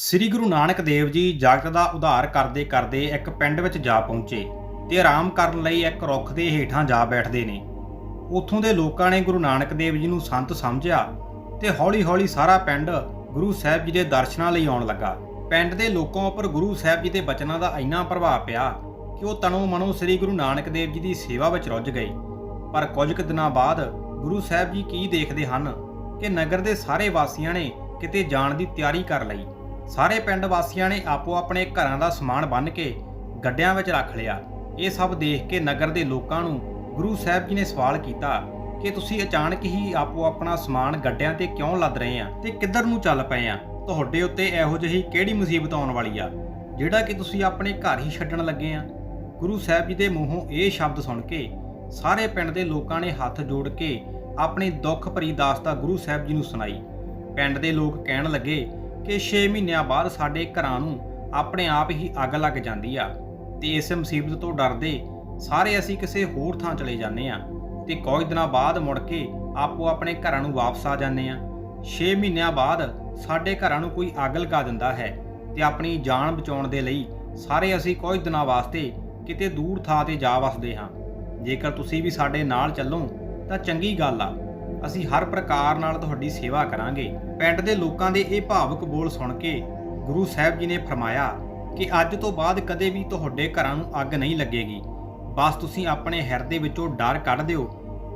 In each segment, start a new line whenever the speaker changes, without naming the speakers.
ਸ੍ਰੀ ਗੁਰੂ ਨਾਨਕ ਦੇਵ ਜੀ ਜਗਤ ਦਾ ਉਧਾਰ ਕਰਦੇ ਕਰਦੇ ਇੱਕ ਪਿੰਡ ਵਿੱਚ ਜਾ ਪਹੁੰਚੇ ਤੇ ਆਰਾਮ ਕਰਨ ਲਈ ਇੱਕ ਰੁੱਖ ਦੇ ਹੇਠਾਂ ਜਾ ਬੈਠਦੇ ਨੇ। ਉੱਥੋਂ ਦੇ ਲੋਕਾਂ ਨੇ ਗੁਰੂ ਨਾਨਕ ਦੇਵ ਜੀ ਨੂੰ ਸੰਤ ਸਮਝਿਆ ਤੇ ਹੌਲੀ-ਹੌਲੀ ਸਾਰਾ ਪਿੰਡ ਗੁਰੂ ਸਾਹਿਬ ਜੀ ਦੇ ਦਰਸ਼ਨਾਂ ਲਈ ਆਉਣ ਲੱਗਾ। ਪਿੰਡ ਦੇ ਲੋਕਾਂ ਉੱਪਰ ਗੁਰੂ ਸਾਹਿਬ ਜੀ ਦੇ ਬਚਨਾਂ ਦਾ ਇੰਨਾ ਪ੍ਰਭਾਵ ਪਿਆ ਕਿ ਉਹ ਤਨੋਂ ਮਨੋਂ ਸ੍ਰੀ ਗੁਰੂ ਨਾਨਕ ਦੇਵ ਜੀ ਦੀ ਸੇਵਾ ਵਿੱਚ ਰੁੱਝ ਗਏ। ਪਰ ਕੁਝ ਕੁ ਦਿਨਾਂ ਬਾਅਦ ਗੁਰੂ ਸਾਹਿਬ ਜੀ ਕੀ ਦੇਖਦੇ ਹਨ ਕਿ ਨਗਰ ਦੇ ਸਾਰੇ ਵਾਸੀਆਂ ਨੇ ਕਿਤੇ ਜਾਣ ਦੀ ਤਿਆਰੀ ਕਰ ਲਈ। ਸਾਰੇ ਪਿੰਡ ਵਾਸੀਆਂ ਨੇ ਆਪੋ ਆਪਣੇ ਘਰਾਂ ਦਾ ਸਮਾਨ ਬੰਨ੍ਹ ਕੇ ਗੱਡਿਆਂ ਵਿੱਚ ਰੱਖ ਲਿਆ। ਇਹ ਸਭ ਦੇਖ ਕੇ ਨਗਰ ਦੇ ਲੋਕਾਂ ਨੂੰ ਗੁਰੂ ਸਾਹਿਬ ਜੀ ਨੇ ਸਵਾਲ ਕੀਤਾ ਕਿ ਤੁਸੀਂ ਅਚਾਨਕ ਹੀ ਆਪੋ ਆਪਣਾ ਸਮਾਨ ਗੱਡਿਆਂ ਤੇ ਕਿਉਂ ਲੱਦ ਰਹੇ ਆ ਤੇ ਕਿੱਧਰ ਨੂੰ ਚੱਲ ਪਏ ਆ? ਤੁਹਾਡੇ ਉੱਤੇ ਇਹੋ ਜਿਹੀ ਕਿਹੜੀ ਮੁਸੀਬਤ ਆਉਣ ਵਾਲੀ ਆ, ਜਿਹੜਾ ਕਿ ਤੁਸੀਂ ਆਪਣੇ ਘਰ ਹੀ ਛੱਡਣ ਲੱਗੇ ਆ? ਗੁਰੂ ਸਾਹਿਬ ਜੀ ਦੇ ਮੂੰਹੋਂ ਇਹ ਸ਼ਬਦ ਸੁਣ ਕੇ ਸਾਰੇ ਪਿੰਡ ਦੇ ਲੋਕਾਂ ਨੇ ਹੱਥ ਜੋੜ ਕੇ ਆਪਣੀ ਦੁੱਖ ਭਰੀ ਦਾਸਤਾ ਗੁਰੂ ਸਾਹਿਬ ਜੀ ਨੂੰ ਸੁਣਾਈ। ਪਿੰਡ ਦੇ ਲੋਕ ਕਹਿਣ ਲੱਗੇ ਕਿ 6 ਮਹੀਨਿਆਂ ਬਾਅਦ ਸਾਡੇ ਘਰਾਂ ਨੂੰ ਆਪਣੇ ਆਪ ਹੀ ਅੱਗ ਲੱਗ ਜਾਂਦੀ ਆ ਤੇ ਇਸ ਮੁਸੀਬਤ ਤੋਂ ਡਰਦੇ ਸਾਰੇ ਅਸੀਂ ਕਿਸੇ ਹੋਰ ਥਾਂ ਚਲੇ ਜਾਂਦੇ ਆ ਤੇ ਕੁਝ ਦਿਨਾਂ ਬਾਅਦ ਮੁੜ ਕੇ ਆਪੋ ਆਪਣੇ ਘਰਾਂ ਨੂੰ ਵਾਪਸ ਆ ਜਾਂਦੇ ਆ। 6 ਮਹੀਨਿਆਂ ਬਾਅਦ ਸਾਡੇ ਘਰਾਂ ਨੂੰ ਕੋਈ ਅੱਗ ਲਗਾ ਦਿੰਦਾ ਹੈ ਤੇ ਆਪਣੀ ਜਾਨ ਬਚਾਉਣ ਦੇ ਲਈ ਸਾਰੇ ਅਸੀਂ ਕੁਝ ਦਿਨਾਂ ਵਾਸਤੇ ਕਿਤੇ ਦੂਰ ਥਾਂ ਤੇ ਜਾ ਵਸਦੇ ਹਾਂ। ਜੇਕਰ ਤੁਸੀਂ ਵੀ ਸਾਡੇ ਨਾਲ ਚੱਲੋ ਤਾਂ ਚੰਗੀ ਗੱਲ ਆ। ਅਸੀਂ ਹਰ ਪ੍ਰਕਾਰ ਨਾਲ ਤੁਹਾਡੀ ਸੇਵਾ ਕਰਾਂਗੇ। ਪਿੰਡ ਦੇ ਲੋਕਾਂ ਦੇ ਇਹ ਭਾਵਕ ਬੋਲ ਸੁਣ ਕੇ ਗੁਰੂ ਸਾਹਿਬ ਜੀ ਨੇ ਫਰਮਾਇਆ ਕਿ ਅੱਜ ਤੋਂ ਬਾਅਦ ਕਦੇ ਵੀ ਤੁਹਾਡੇ ਘਰਾਂ ਨੂੰ ਅੱਗ ਨਹੀਂ ਲੱਗੇਗੀ। ਬਸ ਤੁਸੀਂ ਆਪਣੇ ਹਿਰਦੇ ਵਿੱਚੋਂ ਡਰ ਕੱਢ ਦਿਓ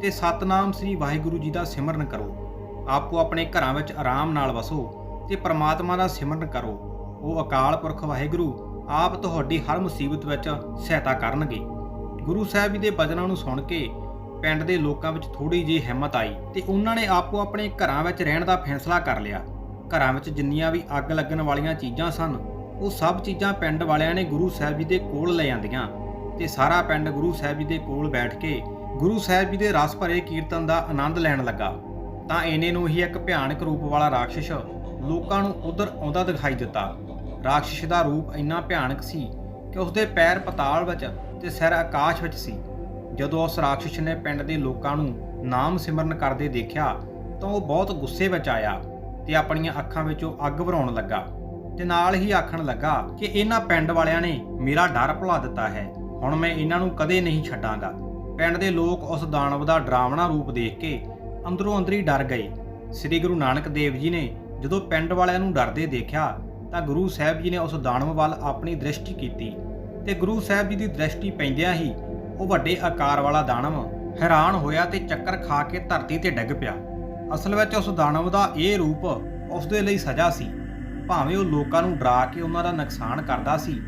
ਤੇ ਸਤਨਾਮ ਸ੍ਰੀ ਵਾਹਿਗੁਰੂ ਜੀ ਦਾ ਸਿਮਰਨ ਕਰੋ। ਆਪੋ ਆਪਣੇ ਘਰਾਂ ਵਿੱਚ ਆਰਾਮ ਨਾਲ ਵਸੋ ਤੇ ਪ੍ਰਮਾਤਮਾ ਦਾ ਸਿਮਰਨ ਕਰੋ। ਉਹ ਅਕਾਲ ਪੁਰਖ ਵਾਹਿਗੁਰੂ ਆਪ ਤੁਹਾਡੀ ਹਰ ਮੁਸੀਬਤ ਵਿੱਚ ਸਹਾਇਤਾ ਕਰਨਗੇ। ਗੁਰੂ ਸਾਹਿਬ ਜੀ ਦੇ ਬਚਨਾਂ ਨੂੰ ਸੁਣ ਕੇ ਪਿੰਡ ਦੇ ਲੋਕਾਂ ਵਿੱਚ ਥੋੜੀ ਜਿਹੀ ਹਿੰਮਤ ਆਈ ਤੇ ਉਹਨਾਂ ਨੇ ਆਪੋ ਆਪਣੇ ਘਰਾਂ ਵਿੱਚ ਰਹਿਣ ਦਾ ਫੈਸਲਾ ਕਰ ਲਿਆ। ਘਰਾਂ ਵਿੱਚ ਜਿੰਨੀਆਂ ਵੀ ਅੱਗ ਲੱਗਣ ਵਾਲੀਆਂ ਚੀਜ਼ਾਂ ਸਨ, ਉਹ ਸਭ ਚੀਜ਼ਾਂ ਪਿੰਡ ਵਾਲਿਆਂ ਨੇ ਗੁਰੂ ਸਾਹਿਬ ਜੀ ਦੇ ਕੋਲ ਲੈ ਜਾਂਦੀਆਂ ਤੇ ਸਾਰਾ ਪਿੰਡ ਗੁਰੂ ਸਾਹਿਬ ਜੀ ਦੇ ਕੋਲ ਬੈਠ ਕੇ ਗੁਰੂ ਸਾਹਿਬ ਜੀ ਦੇ ਰਸ ਭਰੇ ਕੀਰਤਨ ਦਾ ਆਨੰਦ ਲੈਣ ਲੱਗਾ। ਤਾਂ ਇਹਨੇ ਨੂੰ ਹੀ ਇੱਕ ਭਿਆਨਕ ਰੂਪ ਵਾਲਾ ਰਾਖਸ਼ ਲੋਕਾਂ ਨੂੰ ਉਧਰ ਆਉਂਦਾ ਦਿਖਾਈ ਦਿੱਤਾ। ਰਾਖਸ਼ ਦਾ ਰੂਪ ਇੰਨਾ ਭਿਆਨਕ ਸੀ ਕਿ ਉਸਦੇ ਪੈਰ ਪਤਾਲ ਵਿੱਚ ਤੇ ਸਿਰ ਆਕਾਸ਼ ਵਿੱਚ ਸੀ। ਜਦੋਂ ਉਸ ਰਾਖਸ਼ ਨੇ ਪਿੰਡ ਦੇ ਲੋਕਾਂ ਨੂੰ ਨਾਮ ਸਿਮਰਨ ਕਰਦੇ ਦੇਖਿਆ ਤਾਂ ਉਹ ਬਹੁਤ ਗੁੱਸੇ ਵਿੱਚ ਆਇਆ ਤੇ ਆਪਣੀਆਂ ਅੱਖਾਂ ਵਿੱਚੋਂ ਅੱਗ ਵਰਾਉਣ ਲੱਗਾ ਤੇ ਨਾਲ ਹੀ ਆਖਣ ਲੱਗਾ ਕਿ ਇਹਨਾਂ ਪਿੰਡ ਵਾਲਿਆਂ ਨੇ ਮੇਰਾ ਡਰ ਭੁਲਾ ਦਿੱਤਾ ਹੈ। ਹੁਣ ਮੈਂ ਇਹਨਾਂ ਨੂੰ ਕਦੇ ਨਹੀਂ ਛੱਡਾਂਗਾ। ਪਿੰਡ ਦੇ ਲੋਕ ਉਸ ਦਾਨਵ ਦਾ ਡਰਾਵਣਾ ਰੂਪ ਦੇਖ ਕੇ ਅੰਦਰੋਂ ਅੰਦਰੀ ਡਰ ਗਏ। ਸ੍ਰੀ ਗੁਰੂ ਨਾਨਕ ਦੇਵ ਜੀ ਨੇ ਜਦੋਂ ਪਿੰਡ ਵਾਲਿਆਂ ਨੂੰ ਡਰਦੇ ਦੇਖਿਆ ਤਾਂ ਗੁਰੂ ਸਾਹਿਬ ਜੀ ਨੇ ਉਸ ਦਾਨਵ ਵੱਲ ਆਪਣੀ ਦ੍ਰਿਸ਼ਟੀ ਕੀਤੀ ਤੇ ਗੁਰੂ ਸਾਹਿਬ ਜੀ ਦੀ ਦ੍ਰਿਸ਼ਟੀ ਪੈਂਦਿਆਂ ਹੀ ਉਹ ਵੱਡੇ ਆਕਾਰ ਵਾਲਾ ਦਾਨਵ ਹੈਰਾਨ ਹੋਇਆ ਤੇ ਚੱਕਰ ਖਾ ਕੇ ਧਰਤੀ ਤੇ ਡਿੱਗ ਪਿਆ। ਅਸਲ ਵਿੱਚ ਉਸ ਦਾਨਵ ਦਾ ਇਹ ਰੂਪ ਉਸ ਦੇ ਲਈ ਸਜ਼ਾ ਸੀ। ਭਾਵੇਂ ਉਹ ਲੋਕਾਂ ਨੂੰ ਡਰਾ ਕੇ ਉਹਨਾਂ ਦਾ ਨੁਕਸਾਨ ਕਰਦਾ ਸੀ,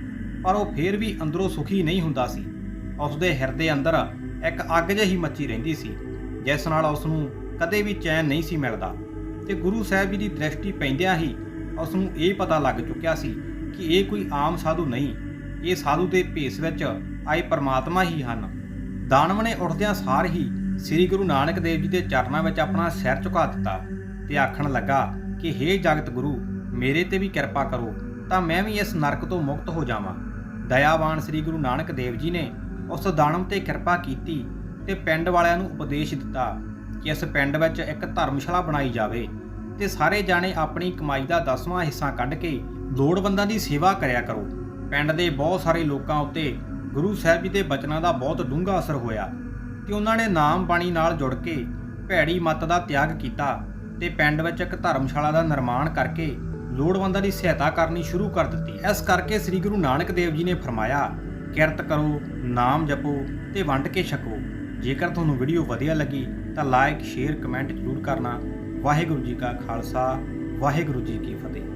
ਪਰ ਉਹ ਫੇਰ ਵੀ ਅੰਦਰੋਂ ਸੁਖੀ ਨਹੀਂ ਹੁੰਦਾ ਸੀ। ਉਸ ਦੇ ਹਿਰਦੇ ਅੰਦਰ ਇੱਕ ਅੱਗ ਜਿਹੀ ਮੱਚੀ ਰਹਿੰਦੀ ਸੀ, ਜਿਸ ਨਾਲ ਉਸ ਨੂੰ ਕਦੇ ਵੀ ਚੈਨ ਨਹੀਂ ਸੀ ਮਿਲਦਾ। ਤੇ ਗੁਰੂ ਸਾਹਿਬ ਜੀ ਦੀ ਦ੍ਰਿਸ਼ਟੀ ਪੈਂਦਿਆਂ ਹੀ ਉਸ ਨੂੰ ਇਹ ਪਤਾ ਲੱਗ ਚੁੱਕਿਆ ਸੀ ਕਿ ਇਹ ਕੋਈ ਆਮ ਸਾਧੂ ਨਹੀਂ, ਇਹ ਸਾਧੂ ਦੇ ਭੇਸ ਵਿੱਚ ਆਏ ਪਰਮਾਤਮਾ ਹੀ ਹਨ। ਦਾਨਵ ਨੇ ਉੱਠਦਿਆਂ ਸਾਰ ਹੀ ਸ੍ਰੀ ਗੁਰੂ ਨਾਨਕ ਦੇਵ ਜੀ ਦੇ ਚਰਨਾਂ ਵਿੱਚ ਆਪਣਾ ਸਿਰ ਝੁਕਾ ਦਿੱਤਾ ਤੇ ਆਖਣ ਲੱਗਾ ਕਿ, ਹੇ ਜਗਤ ਗੁਰੂ, ਮੇਰੇ ਤੇ ਵੀ ਕਿਰਪਾ ਕਰੋ, ਤਾਂ ਮੈਂ ਵੀ ਇਸ ਨਰਕ ਤੋਂ ਮੁਕਤ ਹੋ ਜਾਵਾਂ। ਦਇਆਵਾਨ ਸ੍ਰੀ ਗੁਰੂ ਨਾਨਕ ਦੇਵ ਜੀ ਨੇ ਉਸ ਦਾਨਵ ਤੇ ਕਿਰਪਾ ਕੀਤੀ ਤੇ ਪਿੰਡ ਵਾਲਿਆਂ ਨੂੰ ਉਪਦੇਸ਼ ਦਿੱਤਾ ਕਿ ਇਸ ਪਿੰਡ ਵਿੱਚ ਇੱਕ ਧਰਮਸ਼ਾਲਾ ਬਣਾਈ ਜਾਵੇ ਤੇ ਸਾਰੇ ਜਾਣੇ ਆਪਣੀ ਕਮਾਈ ਦਾ ਦਸਵਾਂ ਹਿੱਸਾ ਕੱਢ ਕੇ ਲੋੜਵੰਦਾਂ ਦੀ ਸੇਵਾ ਕਰਿਆ ਕਰੋ। ਪਿੰਡ ਦੇ ਬਹੁਤ ਸਾਰੇ ਲੋਕਾਂ ਉੱਤੇ ਗੁਰੂ ਸਾਹਿਬ ਜੀ ਦੇ ਬਚਨਾਂ ਦਾ ਬਹੁਤ ਡੂੰਘਾ ਅਸਰ ਹੋਇਆ ਤੇ ਉਹਨਾਂ ਨੇ ਨਾਮ ਬਾਣੀ ਨਾਲ ਜੁੜ ਕੇ ਭੈੜੀ ਮੱਤ ਦਾ ਤਿਆਗ ਕੀਤਾ ਤੇ ਪਿੰਡ ਵਿੱਚ ਇੱਕ ਧਰਮਸ਼ਾਲਾ ਦਾ ਨਿਰਮਾਣ ਕਰਕੇ ਲੋੜਵੰਦਾਂ ਦੀ ਸਹਾਇਤਾ ਕਰਨੀ ਸ਼ੁਰੂ ਕਰ ਦਿੱਤੀ। ਇਸ ਕਰਕੇ ਸ੍ਰੀ ਗੁਰੂ ਨਾਨਕ ਦੇਵ ਜੀ ਨੇ ਫਰਮਾਇਆ, ਕਿਰਤ ਕਰੋ, ਨਾਮ ਜਪੋ ਤੇ ਵੰਡ ਕੇ ਛਕੋ। ਜੇਕਰ ਤੁਹਾਨੂੰ ਵੀਡੀਓ ਵਧੀਆ ਲੱਗੀ ਤਾਂ ਲਾਈਕ ਸ਼ੇਅਰ, ਕਮੈਂਟ ਜ਼ਰੂਰ ਕਰਨਾ। ਵਾਹਿਗੁਰੂ ਜੀ ਕਾ ਖਾਲਸਾ, ਵਾਹਿਗੁਰੂ ਜੀ ਕੀ ਫਤਿਹ।